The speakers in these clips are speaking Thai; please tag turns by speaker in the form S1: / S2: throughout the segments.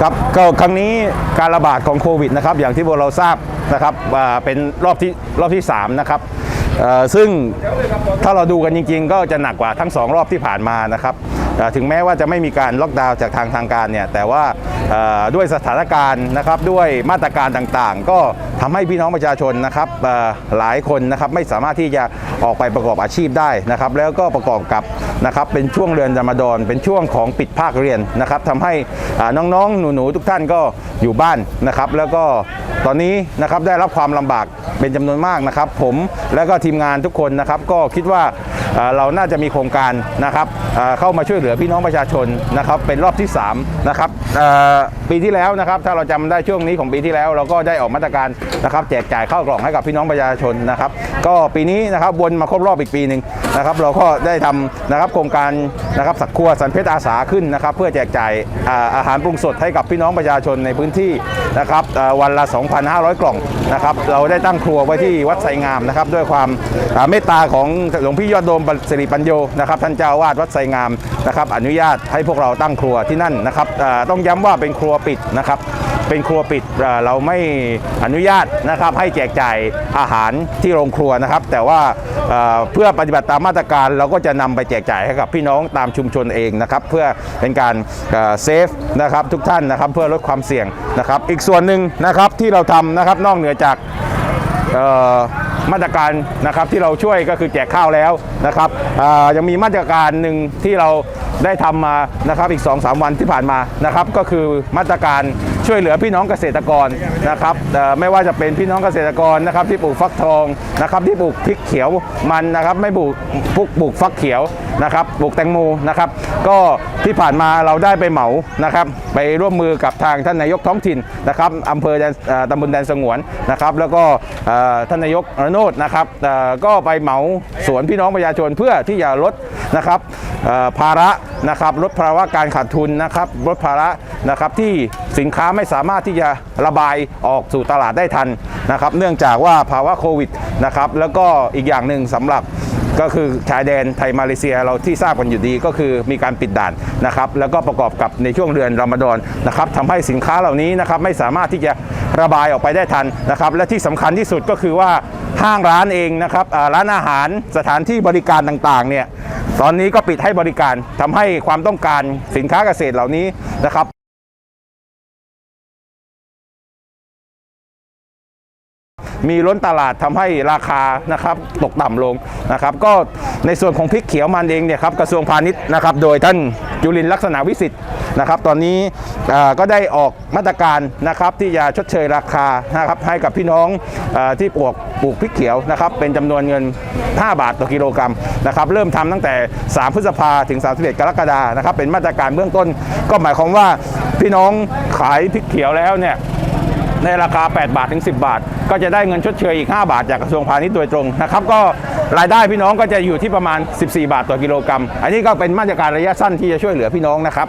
S1: ครับก็ครั้งนี้การระบาดของโควิดนะครับอย่างที่พวกเราทราบนะครับเป็นรอบที่รอบที่3นะครับซึ่งถ้าเราดูกันจริง ๆ ก็จะหนักกว่าทั้ง 2 รอบที่ผ่านมานะครับ ถึงแม้ว่าจะไม่มีการล็อกดาวน์จากทางทางการเนี่ยแต่ว่าด้วยสถานการณ์นะครับด้วยมาตรการต่างๆ ก็ทำให้พี่น้องประชาชนนะครับหลายคนนะครับไม่สามารถที่จะออกไปประกอบอาชีพได้นะครับแล้วก็ประกอบกับนะครับเป็นช่วงเดือนรอมฎอนเป็นช่วงของปิดภาคเรียนนะครับทำให้น้องๆหนูๆทุกท่านก็อยู่บ้านนะครับ แล้วก็ตอนนี้นะครับได้รับความลำบากเป็นจำนวนมากนะครับ ผมและก็ทีมงานทุกคนนะครับ ก็คิดว่า เราน่าจะมีโครงการนะครับเข้ามาช่วยเหลือพี่น้องประชาชนนะครับเป็นรอบที่3นะครับปีที่แล้วนะครับถ้าเราจำได้ช่วงนี้ของปีที่แล้วเราก็ได้ออกมาตรการนะครับแจกจ่ายข้าวกล่องให้กับพี่น้องประชาชนนะครับ ก็ปีนี้นะครับวนมาครบรอบอีกปีหนึ่งนะครับเราก็ได้ทำนะครับโครงการนะครับสักครัวสันเพชรอาสาขึ้นนะครับเพื่อแจกจ่ายอาหารปรุงสดให้กับพี่น้องประชาชนในพื้นที่นะครับเอ่อวันละ 2,500 กล่องนะครับเราได้ตั้งครัวไว้ที่วัดไสงามนะครับด้วยความเมตตาของหลวงพี่ยอดโดมสิริปัญโยนะครับท่านเจ้าอาวาดวัดไสงามนะครับอนุญาตให้พวกเราตั้งครัวที่นั่นนะครับต้องย้ำว่าเป็นครัวปิดนะครับเป็นครัวปิดเราไม่อนุญาตนะครับให้แจกจ่ายอาหารที่โรงครัวนะครับ แต่ว่าเเพื่อปฏิบัติตามมาตรการเราก็จะนำไปแจกจ่ายให้กับพี่น้องตามชุมชนเองนะครับเพื่อเป็นการเซฟนะครับทุกท่านนะครับเพื่อลดความเสี่ยงนะครับ อีกส่วนหนึ่งนะครับที่เราทำนะครับนอกเหนือจากเมาตรการนะครับที่เราช่วยก็คือแจกข้าวแล้วนะครับยังมีมาตรการหนึ่งที่เราได้ทำมานะครับอีก 2-3 วันที่ผ่านมานะครับก็คือมาตรการ ช่วยเหลือพี่น้องเกษตรกรนะครับไม่ว่าจะเป็นพี่น้องเกษตรกรนะครับที่ปลูกฟักทองนะครับที่ปลูกพริกเขียวมันนะครับไม่ปลูกปลูกปลูกฟักเขียวนะครับปลูกแตงโมนะครับก็ที่ผ่านมาเราได้ไปเหมานะครับไปร่วมมือกับทางท่านนายกท้องถิ่นนะครับอำเภอแดนตำบลแดนสงวนนะครับแล้วก็ท่านนายกอโนดนะครับก็ไปเหมาสวนพี่น้องประชาชนเพื่อที่จะลดนะครับภาระนะครับลดภาวะการขาดทุนนะครับลดภาระนะครับที่สินค้าไม่สามารถที่จะระบายออกสู่ตลาดได้ทันนะครับ เนื่องจากว่าภาวะโควิดนะครับแล้วก็อีกอย่างหนึ่งสำหรับก็คือชายแดนไทยมาเลเซียเราที่ทราบกันอยู่ดีก็คือมีการปิดด่านนะครับแล้วก็ประกอบกับในช่วงเดือนรอมฎอนนะครับทำให้สินค้าเหล่านี้นะครับไม่สามารถที่จะระบายออกไปได้ทันนะครับและที่สำคัญที่สุดก็คือว่าห้างร้านเองนะครับร้านอาหารสถานที่บริการต่างๆเนี่ยตอนนี้ก็ปิดให้บริการทำให้ความต้องการสินค้าเกษตรเหล่านี้นะครับ มีล้นตลาดทำให้ราคานะครับตกต่ำลงนะครับ ก็ในส่วนของพริกเขียวมันเองเนี่ยครับกระทรวงพาณิชย์นะครับ โดยท่านจุลินลักษณะวิสิทธิ์นะครับ ตอนนี้ก็ได้ออกมาตรการนะครับที่จะชดเชยราคานะครับให้กับพี่น้องอที่ปลูกปลูกพริกเขียวนะครับเป็นจำนวนเงิน 5 บาทต่อกิโลกรัมนะครับเริ่มทำตั้งแต่ 3 พฤษภาถึง 31 กรกฎานะครับเป็นมาตรการเบื้องต้น ก็หมายความว่าพี่น้องขายพริกเขียวแล้วเนี่ย ในราคา 8 บาทถึง 10 บาท ก็จะได้เงินชดเชยอีก 5 บาทจากกระทรวงพาณิชย์โดยตรงนะครับ ก็ รายได้พี่น้องก็จะอยู่ที่ประมาณ 14 บาทต่อกิโลกรัม อันนี้ก็เป็นมาตรการระยะสั้นที่จะช่วยเหลือพี่น้องนะครับ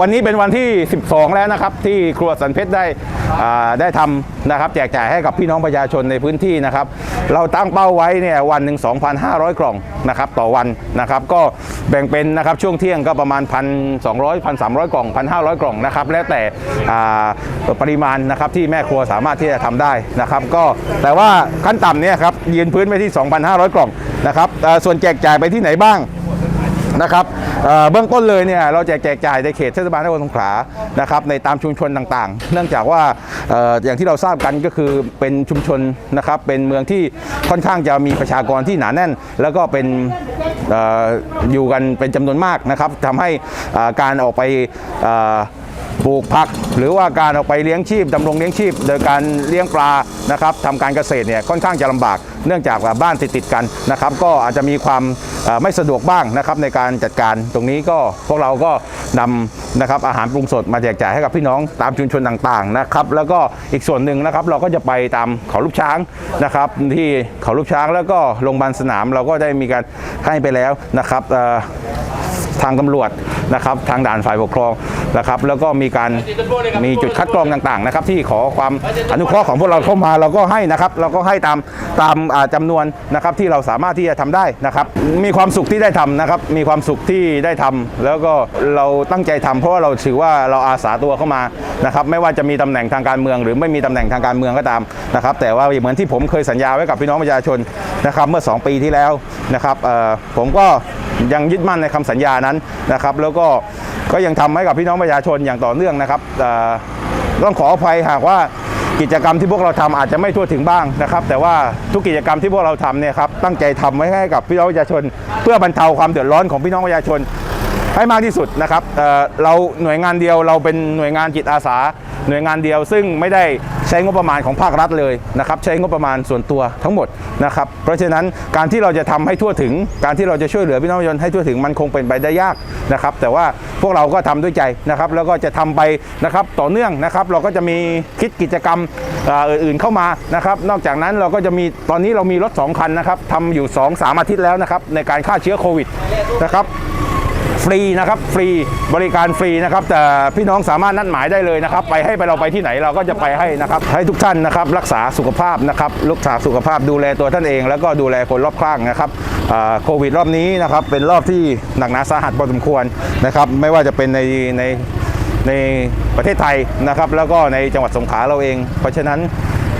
S1: วันนี้เป็นวันที่ 12 แล้วนะครับ ที่ครัวสันเพชรได้ได้ทำนะครับแจกจ่ายให้กับพี่น้องประชาชนในพื้นที่นะครับ เราตั้งเป้าไว้เนี่ยวันหนึ่ง2,500 กล่องนะครับต่อวันนะครับ ก็แบ่งเป็นนะครับช่วงเที่ยงก็ประมาณ 1,200 1,300 กล่อง 1,500 กล่องนะครับแล้วแต่ปริมาณนะครับที่แม่ครัวสามารถที่จะทำได้นะครับ ก็แต่ว่าขั้นต่ำเนี่ยครับยืนพื้นไปที่ 2,500 กล่องนะครับส่วนแจกจ่ายไปที่ไหนบ้างนะครับเบื้องต้นเลยเนี่ยเราแจกแจกจ่ายในเขตเทศบาลนครสงขลานะครับในตามชุมชนต่างๆ เนื่องจากว่าออย่างที่เราทราบกันก็คือเป็นชุมชนนะครับเป็นเมืองที่ค่อนข้างจะมีประชากรที่หนาแน่น แล้วก็เป็นออยู่กันเป็นจำนวนมากนะครับทำให้การออกไป ปลูกผัก หรือว่าการออกไปเลี้ยงชีพดำรงเลี้ยงชีพ โดยการเลี้ยงปลานะครับทำการเกษตรเนี่ยค่อนข้างจะลำบาก เนื่องจากว่าบ้านติดติดกันนะครับ ก็อาจจะมีความไม่สะดวกบ้างนะครับในการจัดการตรงนี้ก็พวกเราก็นำนะครับอาหารปรุงสดมาแจกจ่ายให้กับพี่น้องตามชุมชนต่างๆนะครับแล้วก็อีกส่วนหนึ่งนะครับเราก็จะไปตามเขาลูกช้างนะครับที่เขาลูกช้างแล้วก็โรงพยาบาลสนามเราก็ได้มีการให้ไปแล้วนะครับ ทางตำรวจนะครับทางด่านฝ่ายปกครองนะครับ แล้วก็มีการมีจุดคัดกรองต่างๆนะครับ ที่ขอความอนุเคราะห์ของพวกเราเข้ามาเราก็ให้นะครับ เราก็ให้ตามตามอ่าจำนวนนะครับที่เราสามารถที่จะทำได้นะครับ มีความสุขที่ได้ทำนะครับ มีความสุขที่ได้ทำแล้วก็เราตั้งใจทำเพราะว่าเราถือว่าเราอาสาตัวเข้ามานะครับ ไม่ว่าจะมีตำแหน่งทางการเมือง หรือไม่มีตำแหน่งทางการเมืองก็ตามนะครับ แต่ว่าเหมือนที่ผมเคยสัญญาไว้กับพี่น้องประชาชนนะครับ เมื่อ 2 ปีที่แล้วนะครับผมก็ ยังยึดมั่นในคำสัญญานั้นนะครับแล้วก็ก็ยังทำให้กับพี่น้องประชาชนอย่างต่อเนื่องนะครับต้องขออภัยหากว่ากิจกรรมที่พวกเราทำอาจจะไม่ทั่วถึงบ้างนะครับ แต่ว่าทุกกิจกรรมที่พวกเราทำเนี่ยครับตั้งใจทำไว้ให้กับพี่น้องประชาชน เพื่อบรรเทาความเดือดร้อนของพี่น้องประชาชนให้มากที่สุดนะครับเเราหน่วยงานเดียวเราเป็นหน่วยงานจิตอาสา หน่วยงานเดียวซึ่งไม่ได้ใช้งบประมาณของภาครัฐเลยนะครับใช้งบประมาณส่วนตัวทั้งหมดนะครับเพราะฉะนั้นการที่เราจะทำให้ทั่วถึง การที่เราจะช่วยเหลือพี่น้องประชาชนให้ทั่วถึงมันคงเป็นไปได้ยากนะครับแต่ว่าพวกเราก็ทำด้วยใจนะครับแล้วก็จะทำไปนะครับต่อเนื่องนะครับเราก็จะมีคิดกิจกรรมอื่นๆเข้ามานะครับนอกจากนั้นเราก็จะมีตอนนี้เรามีรถสองคันนะครับทำอยู่ 2 3 อาทิตย์แล้วนะครับในการฆ่าเชื้อโควิดนะครับ ฟรีนะครับฟรีบริการฟรีนะครับแต่พี่น้องสามารถนัดหมายได้เลยนะครับ ไปให้ไปเราไปที่ไหนเราก็จะไปให้นะครับ ให้ทุกท่านนะครับรักษาสุขภาพนะครับรักษาสุขภาพดูแลตัวท่านเอง แล้วก็ดูแลคนรอบข้างนะครับโควิดรอบนี้นะครับเป็นรอบที่หนักหนาสาหัสพอสมควรนะครับไม่ว่าจะเป็นในในในประเทศไทยนะครับแล้วก็ในจังหวัดสงขลาเราเอง เพราะฉะนั้น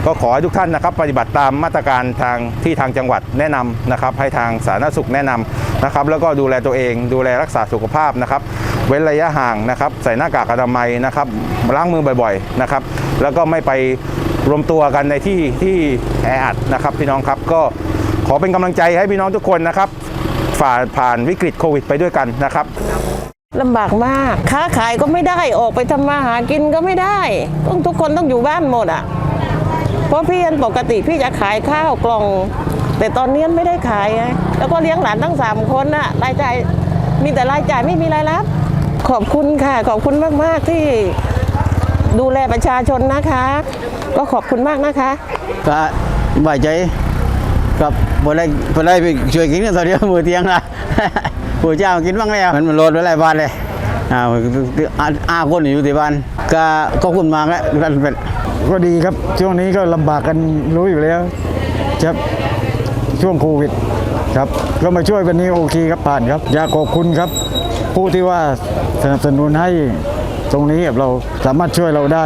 S1: ก็ขอให้ทุกท่านนะครับปฏิบัติตามมาตรการทางที่ทางจังหวัดแนะนำนะครับให้ทางสาธารณสุขแนะนำนะครับแล้วก็ดูแลตัวเอง ดูแลรักษาสุขภาพนะครับเว้นระยะห่างนะครับใส่หน้ากากอนามัยนะครับล้างมือบ่อยๆนะครับแล้วก็ไม่ไปรวมตัวกันในที่ที่แออัดนะครับพี่น้องครับก็ขอเป็นกำลังใจให้พี่น้องทุกคนนะครับฝ่าผ่านวิกฤตโควิด ไปด้วยกันนะครับ
S2: ลำบากมากค้าขายก็ไม่ได้ออกไปทำมาหากินก็ไม่ได้ต้องทุกคนต้องอยู่บ้านหมดอะ เพราะพี่อันปกติพี่จะขายข้าวกล่อง แต่ตอนนี้ไม่ได้ขายไงแล้วก็เลี้ยงหลานทั้งสามคนน่ะรายจ่ายมีแต่รายจ่ายไม่มีรายรับ ขอบคุณค่ะขอบคุณมาก ๆ ที่ดูแลประชาชนนะคะ ก็ขอบคุณมากนะคะ
S3: ก็บ่ายใจกับบ่ได้บ่ได้ไปช่วยกินกันตอนเดียวมือเตียงละผู้เจ้ากินบ้างแล้วมันมันโลดไว้หลายบาทเลย อ่าอาอาคนอยู่ที่บ้านก็ขอบคุณมากแล้วท่านเป็น
S4: ก็ดีครับ ช่วงนี้ก็ลำบากกันรู้อยู่แล้วครับช่วงโควิดครับก็มาช่วยวันนี้โอเคครับผ่านครับ อยากขอบคุณครับ ผู้ที่ว่าสนับสนุนให้ตรงนี้เราสามารถช่วยเราได้